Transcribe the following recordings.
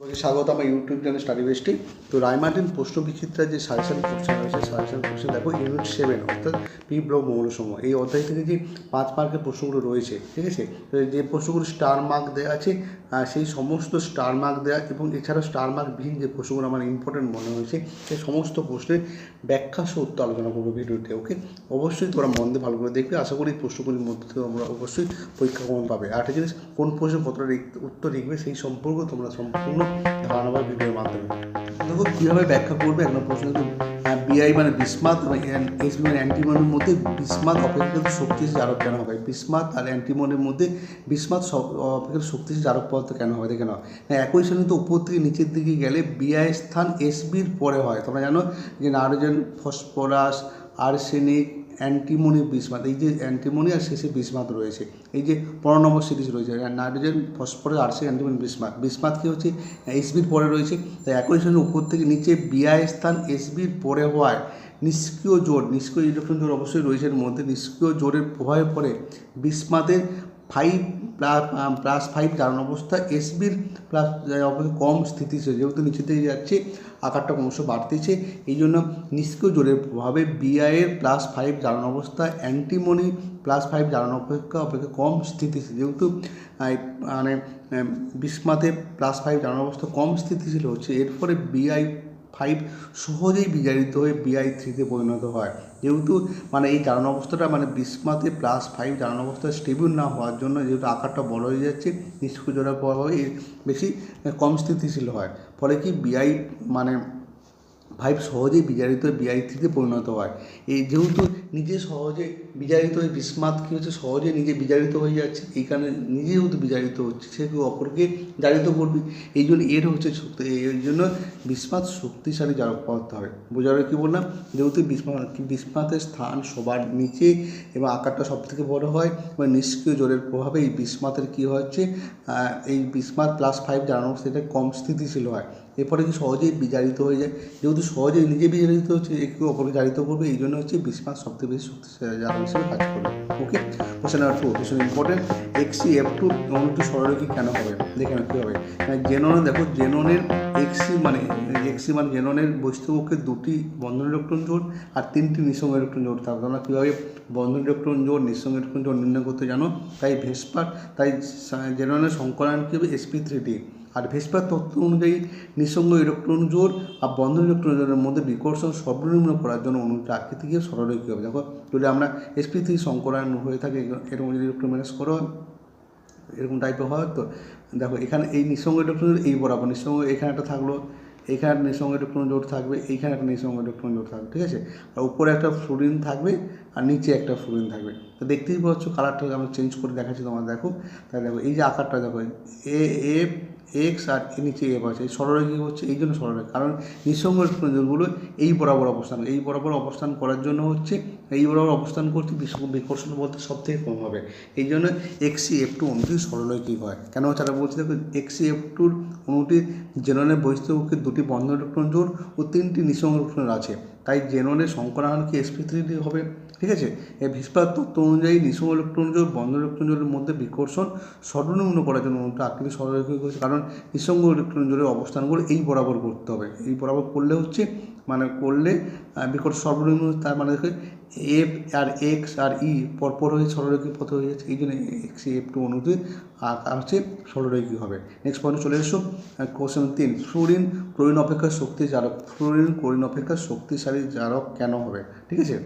স্বাগত, আমার YouTube channel study বেস্টি তো রায়মার্টিন প্রশ্ন বিচিত্রা যে সাজেশন কোশ্চেন রয়েছে সাজেশন কোশ্চেন দেখো ইউনিট সেভেন অর্থাৎ পি ব্লক মৌলসমূহ এই অধ্যায় থেকে যে পাঁচ মার্কের প্রশ্নগুলো রয়েছে, ঠিক আছে? যে প্রশ্নগুলো স্টার মার্ক দেওয়া আছে সেই সমস্ত স্টার মার্ক দেওয়া এবং এছাড়া স্টার মার্ক বিহীন যে প্রশ্নগুলো আমার ইম্পর্টেন্ট মনে হয়েছে, সেই সমস্ত প্রশ্নের ব্যাখ্যা সহ উত্তর আলোচনা করব ভিডিওতে ওকে অবশ্যই তোমরা মন দিয়ে ভালো করে দেখবে, আশা করি প্রশ্নগুলির মধ্যে তোমরা অবশ্যই পরীক্ষা কমন পাবে। আর একটা জিনিস কোন প্রশ্ন কতটা উত্তর লিখবে সেই সম্পর্কে তোমরা সম্পূর্ণ ধারণা ভিডিওর মাধ্যমে। দেখো, কীভাবে ব্যাখ্যা করবে একটা প্রশ্ন বিআই মানে বিসমাত মানে অ্যান্টিমনের মধ্যে বিসমাত অপেক্ষাকৃত শক্তিশালী জারক কেন হবে বিসমাত আর অ্যান্টিমনের মধ্যে বিসমাত অপেক্ষা শক্তিশালী জারক পদার্থ কেন হবে দেখে হয় না একই শ্রেণীতে উপর থেকে নিচের দিকে গেলে বিআই স্থান এসবির পরে হয়। তোমরা জানো যে nitrogen, phosphorus, arsenic antimony bismuth এই যে অ্যান্টিমনি আর শেষে বিসমাত রয়েছে, এই যে পনেরো নম্বর সিরিজ রয়েছে nitrogen, phosphorus arsenic antimony bismuth bismuth কী হচ্ছে? এসবির পরে রয়েছে, তাই একই শ্রেণির উপর থেকে নিচে বিআই স্থান এসবির পরে হওয়ায় নিষ্ক্রিয় জোর, নিষ্ক্রিয় ইলেকট্রন জোর অবশ্যই রয়েছে, এর মধ্যে নিষ্ক্রিয় জোরের প্রভাবের পরে বিসমাতের ফাইভ প্লাস প্লাস ফাইভ জারণ অবস্থা, এসবির প্লাস কম স্থিতিশীল, যেহেতু নিচে থেকে যাচ্ছে আকারটা ক্রমশ বাড়তেছে। এই জন্য নিষ্ক্রিয় জলের প্রভাবে বিআইয়ের প্লাস ফাইভ জ্বালানো অবস্থা অ্যান্টিমনি প্লাস ফাইভ জ্বালানো অপেক্ষা অপেক্ষা কম স্থিতিশীল। যেহেতু মানে বিস্মাতে প্লাস ফাইভ জ্বালানো অবস্থা কম স্থিতিশীল হচ্ছে, এর ফলে বিআই ফাইভ সহজেই বিজারিত হয়ে বিআই থ্রিতে পরিণত হয়। যেহেতু মানে এই জারণ অবস্থাটা মানে বিসমাতে প্লাস ফাইভ জারণ অবস্থা স্টেবল না হওয়ার জন্য যেহেতু আকারটা বড় হয়ে যাচ্ছে নিষ্ক্রিয় জোড়ার প্রভাবে বেশি কম স্থিতিশীল হয়। ফলে কি বিআই মানে ফাইভ সহজেই বিজারিত বিআই পরিণত হয়। এই যেহেতু নিজে সহজে বিজারিত হয়ে বিস্মাত কী হচ্ছে, সহজে নিজে বিজারিত হয়ে যাচ্ছে, এই কারণে নিজে যেহেতু বিজারিত হচ্ছে, সে অপরকে জারিত করবে। এই জন্য এর হচ্ছে শক্তি, এই জন্য বিস্মাত শক্তিশালী জারক পদার্থ হবে। বোঝার কী বললাম? যেহেতু বিস্মাত, বিস্মাতের স্থান সবার নিচে এবং আকারটা সব থেকে বড় হয় এবং নিষ্ক্রিয় জোরের প্রভাবে এই বিস্মাতের কী হচ্ছে এই বিস্মাত প্লাস ফাইভ জানানো সেটা কম স্থিতিশীল হয়। এরপরে কি সহজেই বিজারিত হয়ে যায়, যেহেতু সহজেই নিজে বিজারিত হচ্ছে, একে অপরকে জারিত করবে, এই জন্য হচ্ছে বিস্মাত সবথেকে বেশি শক্তিশালী জারক হিসেবে কাজ করবে। ওকে কোশ্চেন নাম্বার টু ভীষণ ইম্পর্টেন্ট এক্সি এফ টু অনুটি সরলরেখী কেন হবে? দেখে নাও কী হবে জেননে দেখো জেননের এক্সি মানে এক্সি মানে জেননের বৈশিষ্ট্যপক্ষে দুটি বন্ধন ইলেকট্রন জোড় আর তিনটি নিঃসঙ্গ ইলেকট্রন জোড়। থাকবে তোমরা কীভাবে বন্ধন ইলেকট্রন জোড়, নিঃসঙ্গ ইলেকট্রন জোড় নির্ণয় করতে জানো? তাই ভেসপার, তাই জেননের সংকলন কী হবে? এসপি থ্রি ডি আর ভেসপার তত্ত্ব অনুযায়ী নিঃসঙ্গ ইলেকট্রন জোর আর বন্ধন ইলেকট্রন জোড়ের মধ্যে বিকর্ষণ সর্বনিম্ন করার জন্য অনুটা আকৃতিকে সরলরৈখিক হবে। দেখো, যদি আমরা এসপি থ্রি সংকলন হয়ে থাকে, এরকম যদি ইলেকট্রন ম্যানেজ করো, এরকম টাইপের হয় তো, দেখো, এখানে এই নিঃসঙ্গ ইলেকট্রন এই বরাবর নিঃসঙ্গ, এখানে একটা থাকল, এখানে একটা নিঃসঙ্গ ইলেকট্রন জোট থাকবে এইখানে একটা নিঃসঙ্গ ইলেকট্রন জোট থাকবে, ঠিক আছে? আর উপরে একটা ফ্লোরিন থাকবে আর নিচে একটা ফ্লোরিন থাকবে। তো দেখতেই পাচ্ছ কালারটা আমি চেঞ্জ করে দেখাচ্ছি তোমার দেখো। তাই দেখো, এই যে আকারটা দেখো, এ এফ এক্স আর এ নিচে এফ আছে এই সরলরেখা হচ্ছে এই জন্য সরলরেখা, কারণ নিঃসঙ্গ ইলেকট্রনগুলো এই বরাবর অবস্থান, এই বরাবর অবস্থান করার জন্য হচ্ছে, এই বরাবর অবস্থান করতে বিকর্ষণ বলতে সব থেকে কম হবে। এই জন্য এক্সি এফ টু অনুটি সরলরৈখিক হয়। কেন তারা বলছে? দেখো এক্সি এফ টুর অনুটি জেননের বহিস্থপক্ষে দুটি বন্ধন ইলেকট্রন জোড় ও তিনটি নিঃসঙ্গ ইলেকট্রন আছে। তাই জেননের সংকরায়ন কি এসপি থ্রি হবে। ঠিক আছে? এই ভিসপার তত্ত্ব অনুযায়ী নিঃসঙ্গ ইলেকট্রন জোড় বন্ধন ইলেকট্রন জোড়ের মধ্যে বিকর্ষণ সর্বনিম্ন করার জন্য আকৃতি সরলরৈখিক হচ্ছে কারণ নিঃসঙ্গ ইলেকট্রন জোড়ের অবস্থানগুলো এই বরাবর করতে হবে। এই বরাবর করলে হচ্ছে মানে করলে বিকট সর্বনিম্ন তার মানে এফ আর এক্স আর ই পরপর হয়ে সরলরৈখিক পথে হয়ে যাচ্ছে। এই জন্য এক্স এফ টু অনুতে আর হচ্ছে সরলরৈখিক হবে। নেক্সট পয়েন্ট চলে এসো। কোশ্চেন তিন। ফ্লোরিন ক্লোরিন অপেক্ষা শক্তি জারক। ফ্লোরিন ক্লোরিন অপেক্ষা শক্তিশালী জারক কেন হবে? ঠিক আছে?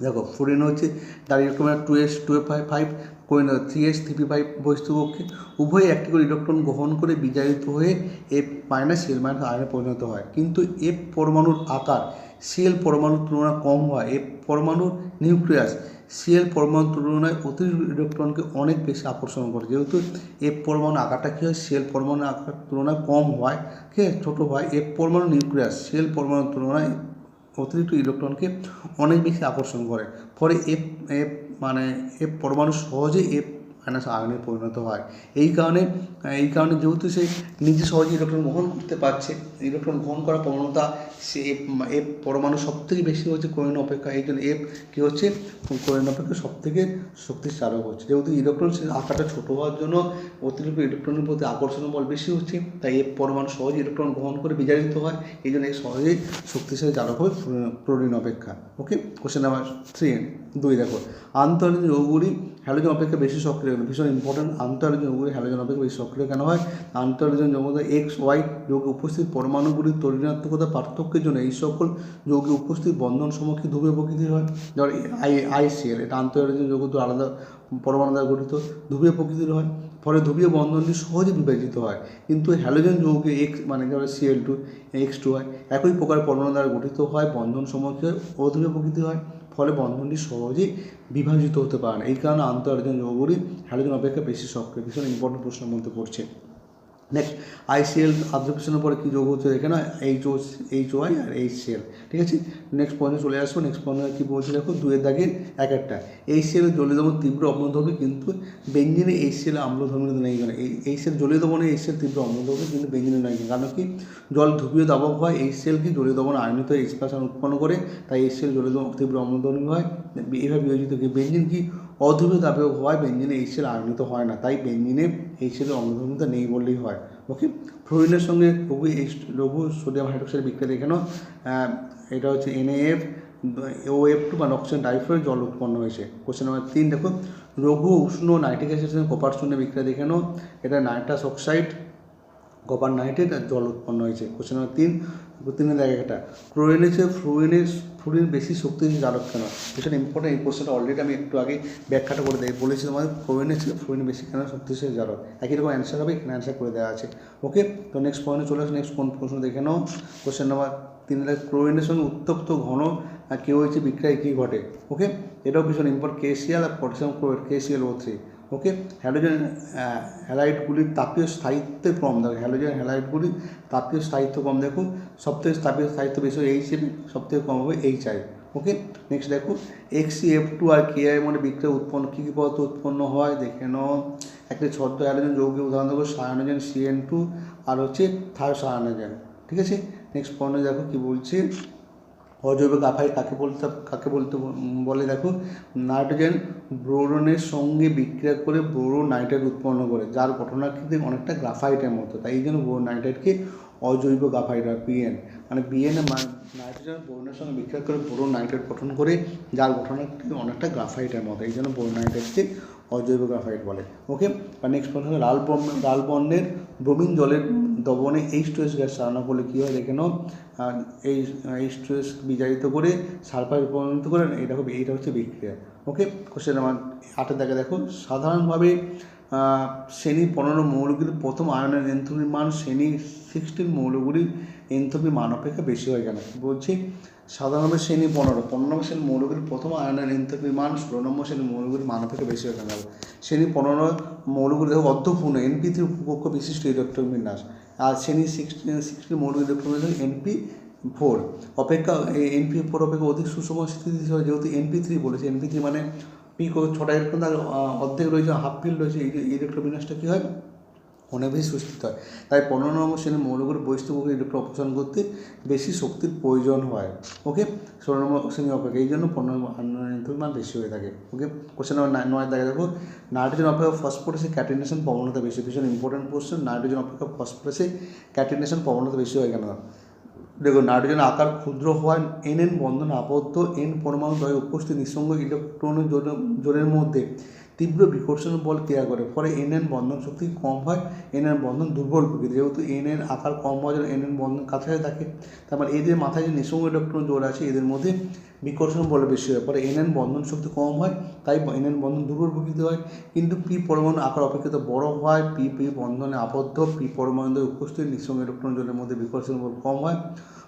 দেখো ফ্লোরিন হচ্ছে তার electron two S two five five কোয়েন থ্রি এস থ্রি ফাইভ বহিস্থপক্ষে উভয় একটি করে ইলেকট্রন গ্রহণ করে বিজারিত হয়ে এফ মাইনাস এল মাইনাস আয়নে পরিণত হয়। কিন্তু এফ পরমাণুর আকার সিএল পরমাণুর তুলনায় কম হয়। এফ পরমাণুর নিউক্লিয়াস সিএল পরমাণুর তুলনায় অতিরিক্ত ইলেকট্রনকে অনেক বেশি আকর্ষণ করে। যেহেতু এফ পরমাণু আকারটা কী হয়? সিএল পরমাণু আকার তুলনায় কম হয়। ঠিক আছে? ছোটো হয়। এফ পরমাণু নিউক্লিয়াস সিএল পরমাণুর তুলনায় অতিরিক্ত ইলেকট্রনকে অনেক বেশি আকর্ষণ করে। ফলে এফ এফ মানে এফ পরমাণু সহজেই এফ মাইনাস আয়নে পরিণত হয়। এই কারণে এই কারণে যেহেতু সে নিজে সহজে ইলেকট্রন গ্রহণ করতে পারছে ইলেকট্রন গ্রহণ করার প্রবণতা সে এফ এফ পরমাণু সব থেকে বেশি হচ্ছে কোরিন অপেক্ষা, এই জন্য এফ কী হচ্ছে? কোরিন অপেক্ষা সব থেকে শক্তিশালী হচ্ছে। যেহেতু ইলেকট্রন সে আকারটা ছোটো হওয়ার জন্য অতিরিক্ত ইলেকট্রনের প্রতি আকর্ষণ বল বেশি হচ্ছে, তাই এফ পরমাণু সহজে ইলেকট্রন গ্রহণ করে বিজারিত হয়, এই জন্য এই সহজেই শক্তিশালী চালক হবে ক্লোরিন অপেক্ষা। ওকে কোশ্চেন নাম্বার থ্রি দুই, দেখো। আন্তর্জাতিক যৌগগুলি হ্যালোজেন অপেক্ষা বেশি সক্রিয় কেন? ভীষণ ইম্পর্টেন্ট আন্তর্জাতিক যৌগগুলি হ্যালোজেন অপেক্ষা বেশি সক্রিয় কেন হয়? আন্তর্জাতিক যৌগতে এক্স ওয়াই যৌগে উপস্থিত পরমাণুগুলির তরিণাত্মকতা পার্থক্যের জন্য এই সকল যৌগে উপস্থিত বন্ধন সমক্ষে ধ্রুবীয় প্রকৃতির হয়। যেমন আই আইসিএল এটা আন্তর্জাতিক যৌগ তো আলাদা পরমাণু দ্বারা গঠিত ধ্রুবীয় প্রকৃতির হয়। ফলে ধ্রুবীয় বন্ধনটি সহজে বিভাজিত হয়। কিন্তু হ্যালোজেন যৌগে এক্স মানে ধরো সিএল টু এক্স টু হয়, একই প্রকার পরমাণু দ্বারা গঠিত হয়, বন্ধন সমক্ষে অধ্রুবীয় প্রকৃতি হয়। ফলে বন্ধনটি সহজেই বিভাজিত হতে পারে না। এই কারণে আন্তঃ আন্তঃআর্জন যৌগগুলি হ্যালোজেন অপেক্ষা বেশি সক্রিয়। ভীষণ ইম্পর্টেন্ট প্রশ্নের মধ্যে পড়ছে। নেক্সট আইসিএল আদ্রপেশনের পরে কী যোগ হচ্ছে দেখে এখানে এইচ ও এইচ ওয়াই আর এইচ সিএল ঠিক আছে? নেক্সট পয়েন্টে চলে আসব। নেক্সট পয়েন্টে কী বলছে দেখো? দুয়ের দাগের এক একটা। এই সিএল জলীয় দমন তীব্র অম্লধর্মী, কিন্তু বেঞ্জিনে এই সিএল আম্লধর্মী নেই কেন এই এই সেল জলীয় দমনে এই সেল তীব্র অম্লধর্মী, কিন্তু বেঞ্জিনে নয় কারণ কি? জল ধুবীয় দাবক হয় এই সেল কি? জলীয় দমন আয়নিত প্লাস উৎপন্ন করে, তাই এই সেল জলীয় দমন তীব্র অম্লধর্মী হয়। এইভাবে বিয়োজিত কি? বেঞ্জিন কি? অধ্রুবীয় দাবেও হয় বেঞ্জিনে এই সেল আয়নিত হয় না। তাই বেঞ্জিনে এই ছেলে অম্লধর্মিতা নেই বললেই হয়। ওকে ফ্লোরিনের সঙ্গে খুবই এইচ লঘু সোডিয়াম হাইড্রোক্সাইড বিক্রিয়া দেখানো এটা হচ্ছে এনএএফ ও এফ টু বা অক্সিজেন ডাইফ্লোরাইড জল উৎপন্ন হয়েছে। কোশ্চেন নাম্বার তিন, দেখো, লঘু উষ্ণ নাইট্রিক অ্যাসিডের সঙ্গে কপার শূন্য বিক্রিয়া দেখানো এটা নাইট্রাস অক্সাইড কপার নাইট্রেট আর জল উৎপন্ন হয়েছে। কোশ্চেন নাম্বার তিন তিনের জায়গায় একটা ক্লোরিনের চেয়ে ফ্লুরিনের ফ্লুরিন বেশি শক্তিশালী জারক কেন? ভীষণ ইম্পর্টেন্ট এই কোশ্চেনটা অলরেডি আমি একটু আগে ব্যাখ্যাটা করে দেয় বলেছি তোমাদের ক্লোরিনের চেয়ে ফ্লুরিন বেশি কেন শক্তিশালী জারক একই রকম অ্যান্সার হবে, এখানে অ্যান্সার করে দেওয়া আছে। ওকে তো নেক্সট পয়েন্টে চলে আসে নেক্সট কোন প্রশ্ন দেখে নাও। কোশ্চেন নাম্বার তিন ক্লোরিনের সঙ্গে উত্তপ্ত ঘন কেউ হয়েছে বিক্রিয়ায় কী ঘটে? ওকে এটাও ভীষণ ইম্পর্টেন্ট কেসিয়াল আর potassium chloride KCL O three okay? Halogen হ্যালাইটগুলির তাপীয় স্থায়িত্বের কম দেখো। হ্যালোজেন হ্যালাইটগুলির তাপীয় স্থায়িত্ব কম দেখো। সবথেকে তাপীয় স্থায়িত্ব বেশি হয় এইচ এফ সবথেকে কম হবে এইচ আই ওকে? নেক্সট দেখো এক্স এফ টু আর কে আই মানে বিক্রিয়া উৎপন্ন, কী কী পদার্থ উৎপন্ন হয়? দেখে নাও। একটা ছদ্ম হ্যালোজেন যৌগের উদাহরণ দেখো সায়ানোজেন সিএন টু আর হচ্ছে থার্ড সায়ানোজেন ঠিক আছে? নেক্সট পয়েন্টে দেখো, কী বলছে? অজৈব গ্রাফাইট কাকে বলতে কাকে বলতে বলে দেখো? নাইট্রোজেন ব্রোরনের সঙ্গে বিক্রিয়া করে ব্রোরো নাইট্রেট উৎপন্ন করে, যার ঘটনাকৃতি অনেকটা গ্রাফাইটের মতো। তাই এই জন্য ব্রোরো নাইট্রেটকে অজৈব গ্রাফাইট হয় পিএন মানে পিএন নাইট্রোজেন বোরনের সঙ্গে বিক্রিয়া করে বোরো নাইট্রেট গঠন করে, যার ঘটনাকৃতি অনেকটা গ্রাফাইটের মতো। এই জন্য বোরো নাইট্রেটকে অজৈব গ্রাফাইট বলে। ওকে বা নেক্সট প্রশ্ন লাল লাল বর্ণের ব্রোমিন জলের দবনে এইচ টু এস গ্যাস সারানো করলে কী হয় দেখে নাও। এই এইচ টু এস বিজারিত করে সালফাইড পরিণত করে, এটা হবে, এইটা হচ্ছে বিক্রিয়া। ওকে কোশ্চেন আমার আটের দেখা দেখো। সাধারণভাবে শ্রেণি পনেরো মৌলগুলির প্রথম আয়নের এন্থ্রপির মান, শ্রেণি সিক্সটিন মৌলগুলির এন্থ্রপির মান অপেক্ষা বেশি হয় কেন বলছি, সাধারণভাবে শ্রেণি পনেরো পনেরো নম্বর শ্রেণি মৌলগুলির প্রথম আয়নের এন্থ্রপির মান, ষোলো নম্বর শ্রেণি মৌলগুলির মান অপেক্ষা বেশি হয় কেন শ্রেণি পনেরো মৌলগুলি দেখো অর্ধপূর্ণ এনপি থ্রি উপকক্ষ বিশিষ্ট ইলেকট্রন বিন্যাস। আর শ্রেণি সিক্সটিন সিক্সটিন মৌলিক ইলেকট্রন এনপি ফোর অপেক্ষা এনপি ফোর অপেক্ষা অধিক সুষম স্থিতি হয় যেহেতু এনপি থ্রি বলেছে। এনপি থ্রি মানে পি ছটা ইলেকট্রন তার অর্ধেক রয়েছে হাফ ফিল্ড রয়েছে, এই বিন্যাসটা কী হয়? অনেক বেশি সুস্থিত হয়। তাই পনেরো নম্বর শ্রেণির মৌলগুলো বৈশিষ্ট্যগুলো ইলেকট্রন অপসারণ করতে বেশি শক্তির প্রয়োজন হয়। ওকে ষোলো নম্বর শ্রেণি অপেক্ষা। এই জন্য পনেরো নম্বর মান বেশি হয়ে থাকে। ওকে কোশ্চেন নম্বর নয় দেখা দেখো। নাইট্রোজেন অপেক্ষা ফসফরাসে ক্যাটিনেশন প্রবণতা বেশি। ভীষণ ইম্পর্টেন্ট কোশ্চেন নাইট্রোজেন অপেক্ষা ফসফরাসে ক্যাটিনেশন প্রবণতা বেশি হয় কেন? দেখো নাইট্রোজেন আকার ক্ষুদ্র হওয়ায় এন এন বন্ধন আবদ্ধ। এন পরমাণু দ্বয় উপস্থিত নিঃসঙ্গ ইলেকট্রনের জোরের মধ্যে তীব্র বিকর্ষণ বল ক্রিয়া করে, ফলে এন এন বন্ধন শক্তি কম হয় এন এন বন্ধন দুর্বল প্রকৃতি যেহেতু এন এর আকার কম হওয়ার জন্য এন এন বন্ধন কাছাকাছি থাকে তারপর মানে এদের মাথায় যে নিঃসঙ্গ ইলেকট্রন জোর আছে, এদের মধ্যে বিকর্ষণ বল বেশি হয় পরে এন এন বন্ধন শক্তি কম হয়, তাই এন এন বন্ধন দুর্বল প্রকৃতি হয়। কিন্তু পি পরমাণু আকার অপেক্ষিত বড় হয়, পি পি বন্ধনে আবদ্ধ, পি পরমাণু উপস্থিত নিঃসঙ্গ ইলেকট্রন জোরের মধ্যে বিকর্ষণ বল কম হয়।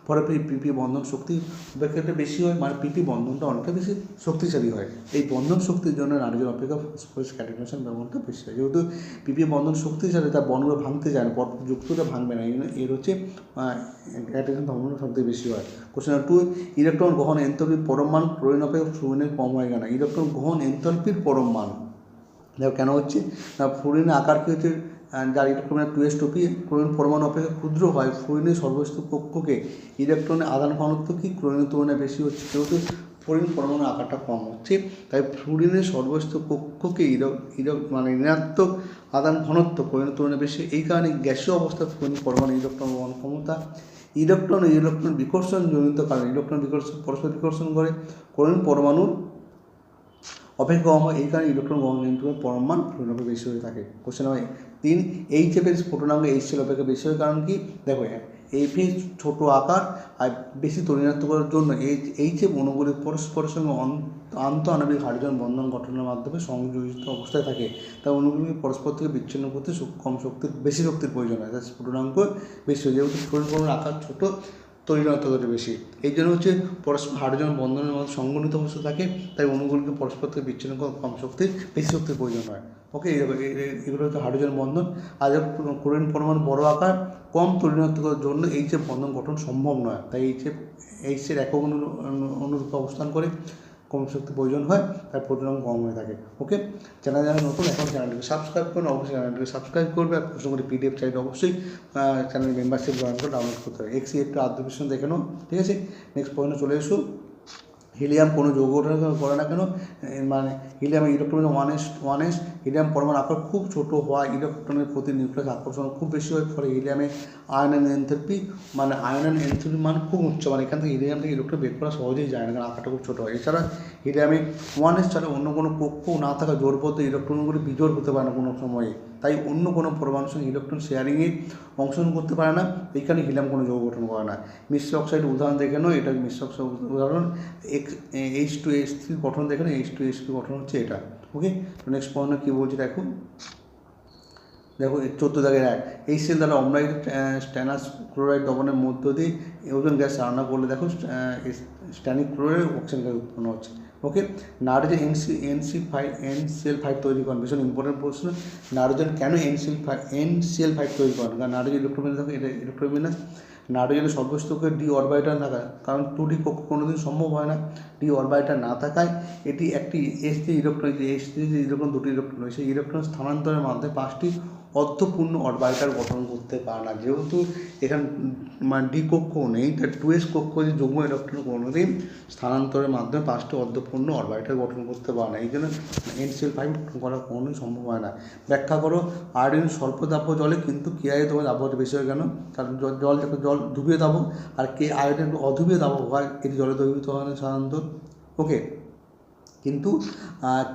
ফলে পিপি বন্ধন শক্তি অপেক্ষাটা বেশি হয় মানে পিপি বন্ধনটা অনেকটা বেশি শক্তিশালী হয়। এই বন্ধন শক্তির জন্য নারীদের অপেক্ষা ফসফরাস ক্যাটিনেশন ব্যবহারটা বেশি হয়। যেহেতু পিপি বন্ধন শক্তিশালী তার বন্ধগুলো ভাঙতে যায় না যুক্তটা ভাঙবে না। এর হচ্ছে ক্যাটিনেশন ধর্ম সবথেকে বেশি হয়। কোশ্চেন টু ইলেকট্রন গ্রহণ এনথলপির পরম মান ক্লোরিন অপেক্ষা ফ্লুরিনের কম হয় কেন? ইলেকট্রন গ্রহণ এনথলপির পরম মান দেখো কেন হচ্ছে? না ফ্লুরিনের আকার কী হচ্ছে? যার ইলেকট্রনের টু এস টপি ক্লোরিন পরমাণু অপেক্ষা ক্ষুদ্র হয়। ফ্লুরিনের সর্বস্থ কক্ষকে ইলেকট্রনের আদান ঘনত্ব কি ক্লোরিনের তুলনায় বেশি হচ্ছে? যেহেতু ফ্লুরিন পরমাণু আকারটা কম হচ্ছে, তাই ফ্লুরিনের সর্বস্থ কক্ষকে মানে ঋণাত্মক আদান ঘনত্ব ক্লোরিনের তুলনায় বেশি। এই কারণে গ্যাসীয় অবস্থায় ফ্লুরিন পরমাণু ইলেকট্রন বহন ক্ষমতা। ইলেকট্রন ইলেকট্রন বিকর্ষণ জনিত কারণে ইলেকট্রন বিকর্ষণ পরস্পর বিকর্ষণ করে ক্লোরিন পরমাণুর অপেক্ষা কম হয়। এই কারণে ইলেকট্রন কিন্তু পরমাণ ফ্লুরিন বেশি হয়ে থাকে। কোশ্চেন হয় তিন এইচএফের এফের স্ফোটনাঙ্গ এইচ সেল অপেক্ষা বেশি হয়। কারণ কি? দেখো এইফে ছোট আকার আর বেশি তরিণাত্ম করার জন্য এইচ এইচ এফ অণুগুলি পরস্পরের সঙ্গে আন্ত আণবিক হাইড্রোজেন বন্ধন গঠনের মাধ্যমে সংযোজিত অবস্থায় থাকে। তাই অণুগুলিকে পরস্পর থেকে বিচ্ছিন্ন করতে কম শক্তির, বেশি শক্তির প্রয়োজন হয়। তাই স্ফুটনাঙ্ক বেশি হয়। যেহেতু কোনো আকার ছোট তরিণাত্মকতা বেশি। এই জন্য হচ্ছে পরস্পর হাইড্রোজেন বন্ধনের মধ্যে সংগঠিত অবস্থা থাকে, তাই অণুগুলিকে পরস্পর থেকে বিচ্ছিন্ন করে কম শক্তি, বেশি শক্তির প্রয়োজন হয়। ওকে এই এগুলো হচ্ছে হাইড্রোজেন বন্ধন। আর ক্লোরিন পরমাণু বড় আকার, কম তরিণাত্মকতার জন্য এই যে বন্ধন গঠন সম্ভব নয়। তাই এইচএফ এইচের একক অনুরূপ অনু- অনুরূপে অবস্থান করে কম শক্তি প্রয়োজন হয়, তার প্রোটন কম হয়ে থাকে। ওকে চ্যানেল যারা নতুন, এখন চ্যানেলটিকে সাবস্ক্রাইব করুন। অবশ্যই চ্যানেলটিকে সাবস্ক্রাইব করবে। আর প্রশ্ন করে পিডিএফ চাইলে অবশ্যই চ্যানেল মেম্বারশিপ জয়েন করে ডাউনলোড করতে হবে। এক্সি একটু আদ্যবিশ্বাস দেখে নাও ঠিক আছে? নেক্সট পয়েন্টে চলে এসো। হিলিয়াম কোনো যৌগ করে না কেন? মানে helium electron one S helium পরমাণু আকার খুব ছোট হওয়া ইলেকট্রনের প্রতি নিউক্লিয়াস আকর্ষণ খুব বেশি হয়। ফলে হিলিয়ামে অ্যান্ড এনথেলপি মানে আয়ন অ্যান্ড এনথেলপি মান খুব উচ্চ মানে এখান থেকে হিলিয়াম থেকে ইলেকট্রন বের করা সহজেই যায় না কারণ আকারটা খুব ছোটো হয়। এছাড়া হিলিয়ামে ওয়ান এস ছাড়া অন্য কোনো কক্ষ না থাকা জোরবদ্ধ ইলেকট্রনগুলি বিজোড় হতে পারে না কোনো সময়ে। তাই অন্য কোনো পরমাণুর সঙ্গে ইলেকট্রন শেয়ারিংয়ে অংশগ্রহণ করতে পারে না। এইখানে হিলিয়াম কোনো যৌগ গঠন করে না। মিশ্র অক্সাইড উদাহরণ দেখে নাও, এটা মিশ্র অক্সাইড উদাহরণ। এইচ টু এইচ থ্রি গঠন দেখে নাও এইচ টু এইচ থ্রি গঠন হচ্ছে এটা। ওকে নেক্সট পয়েন্ট কী বলছে দেখো? দেখো চোদ্দ দাগের এক। এই সেল দ্বারা অম্লাইড স্ট্যানাস ক্লোরাইড দমনের মধ্য দিয়ে ওজন গ্যাস রান্না করলে দেখো স্ট্যানিক ক্লোরাইড অক্সিজেন গ্যাস উৎপন্ন হচ্ছে। Okay nitrogen NC NC five N CL five তৈরি করেন। ভীষণ ইম্পর্টেন্ট প্রশ্ন। নাইট্রোজেন কেন NCL five N CL five তৈরি করেন? কারণ নাইট্রোজেন ইলেকট্রোমিনাস এটা ইলেকট্রোমিনাস নাইট্রোজেনের সর্বস্তকে ডি অরবাইটার থাকা কারণ টু ডি কক্ষ কোনোদিন সম্ভব হয় না। ডি অরবাইটার না থাকায় এটি একটি এস যে ইলেকট্রন এস যে ইলেকট্রন দুটি ইলেকট্রন রয়েছে ইলেকট্রন স্থানান্তরের মাধ্যমে পাঁচটি অর্ধপূর্ণ অরবাইটার গঠন করতে পারে না। যেহেতু এখানে মানে ডি কক্ষ নেই তার টু এস কক্ষ যে যুগ্ম ইলেকট্রন কোনোদিন স্থানান্তরের মাধ্যমে পাঁচটি অর্ধপূর্ণ অরবাইটার গঠন করতে পারে না। এই জন্য এনসিএল ফাইভ করা কোনোই সম্ভব হয় না। ব্যাখ্যা করো আয়োডিন স্বল্প দাব্য জলে, কিন্তু কে আই তোমার দাব্যটা বেশি হয় কেন? কারণ জল জল ডুবিয়ে দাবো আর কে আয়োডিন অধুবিয়ে দাবো হয়, এটি জলে দ্রবীভূত হয় না সাধারণত। ওকে কিন্তু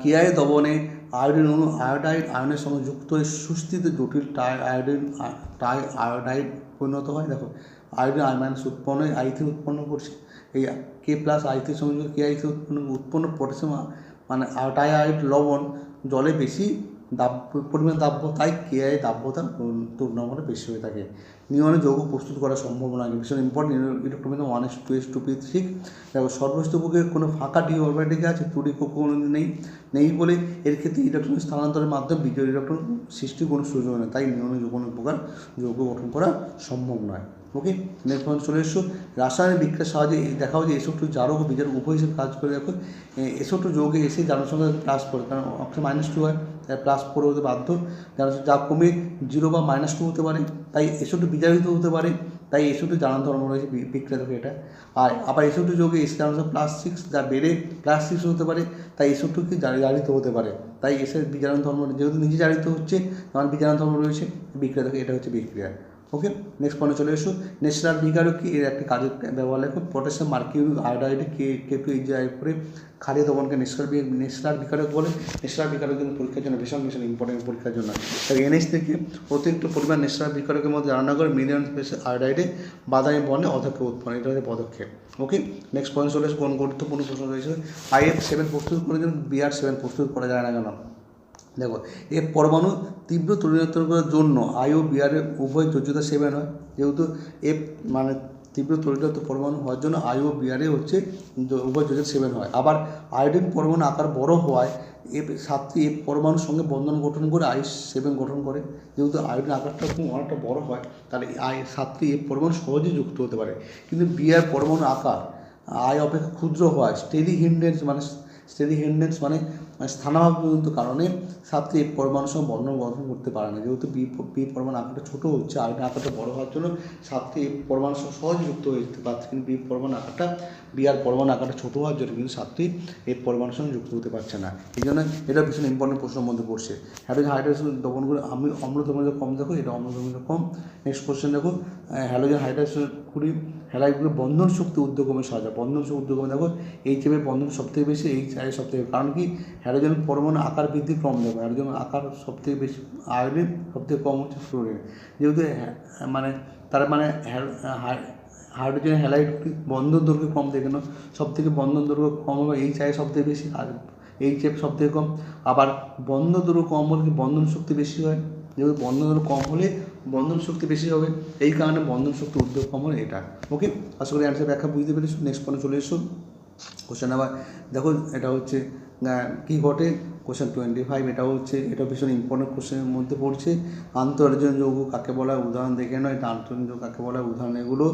কেআই দবনে আয়োডিন অণু আয়োডাইড আয়নের সঙ্গে যুক্ত হয়ে সুস্থিত জটিল টাই, আয়োডিন, টাই আয়োডাইড পরিণত হয়। দেখো, আয়োডিন আয় মাইনাস উৎপন্ন হয়ে, আই থ্রি উৎপন্ন করছে। এই কে প্লাস আই থ্রির সঙ্গে কে আই থ্রি উৎপন্ন উৎপন্ন পটাশিয়াম মানে টাই আয়োড লবণ জলে বেশি দাব পরিমাণ দাব্য তাই কে আই দাব্যতা তুলনামূলক বেশি হয়ে থাকে। নিয়নে যৌগ প্রস্তুত করা সম্ভব নয়। ভীষণ important ইলেকট্রোমিন one S two S two P six দেখো, সর্বস্তবুকে কোনো ফাঁকা ডি অরবিটাকে আছে টু ডি কোনো নেই নেই বলে এর ক্ষেত্রে ইলেকট্রন স্থানান্তরের মাধ্যমে বিজয় ইলেকট্রন সৃষ্টির কোনো সুযোগ নেই। তাই নিয়নে কোনো প্রকার যৌগ গঠন করা সম্ভব নয়। ওকে নেক্সট পয়েন্ট চলে এসো। রাসায়নিক বিক্রিয়ার সাহায্যে দেখা যায় এসব টু জারক ও উভয় হিসেবে কাজ করে। দেখো এসব টু যৌগে এসে জানার সঙ্গে প্লাস করে। কারণ অক্ষরে মাইনাস টু হয়। তাই প্লাস ফোর হতে বাধ্য। যার যা কমে জিরো বা মাইনাস টু হতে পারে, তাই এসব টু বিজারিত হতে পারে, তাই এসব জানান ধর্ম রয়েছে বিক্রেতাকে এটা। আর আবার এসব টু যোগে এসে প্লাস সিক্স যা বেড়ে প্লাস সিক্স হতে পারে, তাই এসব টু কি জারিত হতে পারে। তাই এসের বিচারণ ধর্ম যেহেতু নিজে জারিত হচ্ছে তখন বিজারণ ধর্ম রয়েছে বিক্রেতাকে এটা হচ্ছে বিক্রিয়া। ওকে নেক্সট পয়েন্টে চলে এসো। বিকারক কি এর একটা কাজের ব্যবহার লেখো। পটাশিয়াম মার্কিউরি আয়োডাইডে কে কে টু এই যে করে খালিয়ে দমনকে ন্যাশনাল ন্যাশনাল বিকারক বলে। ন্যাশনাল বিকারক কিন্তু পরীক্ষার জন্য ভীষণ ভীষণ ইম্পর্টেন্ট পরীক্ষার জন্য। তাই এনএস থেকে অতিরিক্ত পরিমাণ ন্যাশনাল বিকারকের মধ্যে করে মিলিয়ন স্পেসের আয়োডাইডে বাদামি বনে অধ্যক্ষ উৎপন্ন। এটা হচ্ছে পদক্ষেপ। ওকে নেক্সট পয়েন্ট চলে কোন গুরুত্বপূর্ণ প্রশ্ন রয়েছে? আইএফ সেভেন প্রস্তুত করে জন্য বিআর সেভেন প্রস্তুত করা যায় না কেন? দেখো, এ পরমাণু তীব্র তরিণাত্মক করার জন্য ও বিআরের উভয় যোজ্যতা সেভেন হয়। যেহেতু এফ মানে তীব্র তরিণাত্ম পরমাণু হওয়ার জন্য আই ও বিআরে হচ্ছে উভয় যোজ্যতা সেভেন হয়। আবার আয়োডিন পরমাণু আকার বড় হওয়ায় এফ সাতটি এফ পরমাণুর সঙ্গে বন্ধন গঠন করে আই সেভেন গঠন করে। যেহেতু আয়োডিন আকারটা খুব অনেকটা বড় হয়, তাহলে আয় সাতটি এফ পরমাণু সহজেই যুক্ত হতে পারে। কিন্তু বিআর পরমাণু আকার আয় অপেক্ষা ক্ষুদ্র হয় স্টেডি হিন্ডেন্স মানে স্টেডি হিন্ডেন্স মানে মানে স্থানাভাবজনিত কারণে সাতটি এফ পরমাণুর সঙ্গে বর্ণ গঠন করতে পারে না। যেহেতু বি বি পরমাণু আকারটা ছোটো হচ্ছে, আর আকারটা বড় হওয়ার জন্য সাতটি এফ পরমাণুর সঙ্গে সহজে যুক্ত হয়ে যেতে পারছে। কিন্তু বি পরমাণু আকারটা, বি আর পরমাণু আকারটা ছোটো হওয়ার জন্য কিন্তু সাতটি এফ পরমাণুর সঙ্গে যুক্ত হতে পারছে না। এই জন্য এটা ভীষণ ইম্পর্টেন্ট প্রশ্নের মধ্যে পড়ছে। হ্যালোজেন হাইড্রোজেন দমনগুলো আমি অম্লধর্মিত কম দেখো, এটা অম্লধর্মিত কম। নেক্সট কোশ্চেন দেখো হ্যালোজেন হাইড্রোজেন কুড়ি হ্যালাইটগুলো বন্ধন শক্তি উদ্যোগমে সাজা, বন্ধন শক্তি উদ্যোগমে দেখো এই চেপের বন্ধন সবথেকে বেশি, এই চায়ের সবথেকে, কারণ কি হ্যালোজেন পরমাণু আকার বৃদ্ধি কম দেখো হ্যালোজেন আকার সবথেকে বেশি আয়োডিন সবথেকে কম হচ্ছে ফ্লোরিন যেহেতু মানে তার মানে হাইড্রোজেন হ্যালাইড বন্ধন দৈর্ঘ্য কম দেখে নাও সব থেকে বন্ধন দৈর্ঘ্য কম হবে, এই চায়ে সব থেকে বেশি, আর এই চেপ সব থেকে কম। আবার বন্ধন দৈর্ঘ্য কম হলে কি বন্ধন শক্তি বেশি হয়? যেহেতু বন্ধন দৈর্ঘ্য কম হলে বন্ধন শক্তি বেশি হবে। এই কারণে বন্ধন শক্তি উদ্যোগ কম হলে এটা। ওকে আশা করি অ্যান্সার ব্যাখ্যা বুঝতে পেরেছ। নেক্সট পয়েন্ট চলে এসো। কোশ্চেন আবার দেখো, এটা হচ্ছে কী ঘটে? কোশ্চেন টোয়েন্টি ফাইভ এটা হচ্ছে, এটা ভীষণ ইম্পর্টেন্ট কোশ্চেনের মধ্যে পড়ছে। আন্তর্জন যৌগ কাকে বলা হয়? উদাহরণ দেখে নয় এটা আন্তর্জন যৌগ কাকে বলা হয়? উদাহরণ এগুলো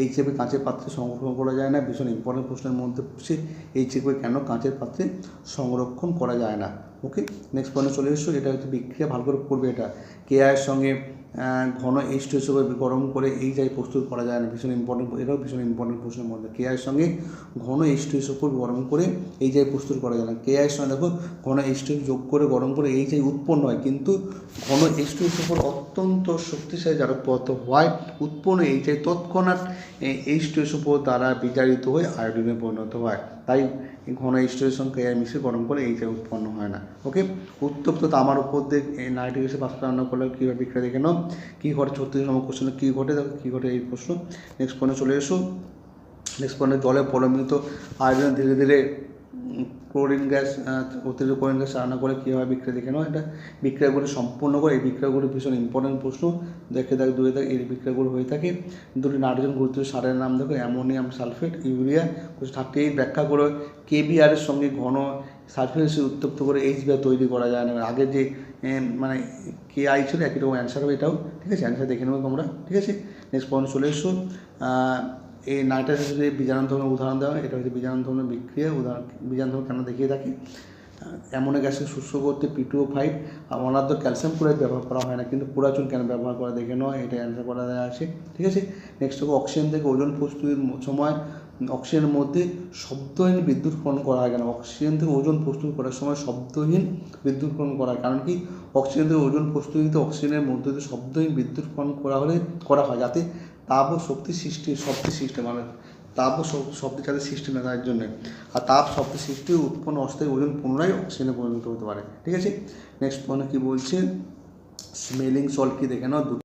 এই চেপে কাঁচের পাত্রে সংরক্ষণ করা যায় না। ভীষণ ইম্পর্টেন্ট প্রশ্নের মধ্যে পড়ছে, এই চেপে কেন কাঁচের পাত্রে সংরক্ষণ করা যায় না? ওকে নেক্সট পয়েন্টে চলে এসো। এটা হচ্ছে বিক্রিয়া, ভালো করে করবে এটা। কেআর সঙ্গে ঘন এইচ হিসেবে গরম করে এই যাই প্রস্তুত করা যায় না। ভীষণ ইম্পর্টেন্ট এটাও ভীষণ ইম্পর্টেন্ট প্রশ্নের মধ্যে কেআর সঙ্গে ঘন এইচ হিসেবে গরম করে এই যাই প্রস্তুত করা যায় না। কেআর সঙ্গে দেখো, ঘন এইচ যোগ করে গরম করে এই যাই উৎপন্ন হয়। কিন্তু ঘন এইচ হিসেবে অত্যন্ত শক্তিশালী জারক পদার্থ হয় উৎপন্ন এই যাই তৎক্ষণাৎ এইচ হিসেবে দ্বারা বিচারিত হয়ে আয়োডিনে পরিণত হয়। তাই এই ঘন সঙ্গে এয়ার মিশে গরম করে এইটা উৎপন্ন হয় না। ওকে? উত্তপ্ত তামার উপর দিয়ে এই নাইট্রিক এসে বাষ্পীকরণ করলে কীভাবে বিক্রিয়া দেখে নাও। কী ঘটে? ছত্রিশ নম্বর কোশ্চেন কী ঘটে? কী ঘটে এই প্রশ্ন? নেক্সট পয়েন্টে চলে এসো। নেক্সট পয়েন্টে জলে পরমিত আয়োজন ধীরে ধীরে ক্লোরিন গ্যাস অতিরিক্ত ক্লোরিন গ্যাস রান্না করে কীভাবে বিক্রিয়া দেখে নাও। এটা বিক্রিয়াগুলো সম্পূর্ণ করে, এই বিক্রিয়াগুলো ভীষণ ইম্পর্টেন্ট প্রশ্ন। দেখে দেখ দূরে দেখ এই বিক্রিয়াগুলো হয়ে থাকে। দুটি নাইট্রোজেন গুরুত্ব সারের নাম দেখো, ammonium sulphate, urea. Thirty eight ব্যাখ্যা করে কেবিআরের সঙ্গে ঘন সালফেট এসে উত্তপ্ত করে এইচবিআর তৈরি করা যায় না। আগে যে মানে কে আই ছিল, একই রকম অ্যান্সার হবে এটাও। ঠিক আছে? অ্যান্সার দেখে নেব তোমরা। ঠিক আছে? নেক্সট পয়েন্ট চলে এসো। এই নাইট্রাস হিসেবে বীজাণু ধরনের উদাহরণ দেওয়া হয়। এটা হচ্ছে বীজাণু ধরনের বিক্রিয়া। উদাহরণ বীজাণু ধরন কেন দেখিয়ে থাকি? অ্যামোনিয়া গ্যাসকে শুষ্ক করতে পিটুও ফাইভ। অনাদ্য ক্যালসিয়াম ক্লোরাইড ব্যবহার করা হয় না, কিন্তু পুরাচুন কেন ব্যবহার করা দেখে নয় এটা অ্যান্সার করা দেওয়া আছে ঠিক আছে? নেক্সট হবে অক্সিজেন থেকে ওজন প্রস্তুতির সময়। অক্সিজেনের মধ্যে শব্দহীন বিদ্যুৎকরণ করা হয় কেন? অক্সিজেন থেকে ওজন প্রস্তুত করার সময় শব্দহীন বিদ্যুৎকরণ করা হয়। কারণ কি? অক্সিজেন থেকে ওজন প্রস্তুতিতে অক্সিজেনের মধ্যে দিয়ে শব্দহীন বিদ্যুৎকরণ করা হলে করা হয়, যাতে তাপ ও শক্তি সৃষ্টি শক্তি সৃষ্টি মানে তাপ ও শক্তি যাতে সৃষ্টি না তার জন্যে। আর তাপ শব্দ সৃষ্টি উৎপন্ন অস্থায়ী ওজন পুনরায় অক্সিজেনে পরিণত হতে পারে। ঠিক আছে? নেক্সট পয়েন্ট কী বলছে? স্মেলিং সল্ট কি দেখে নাও?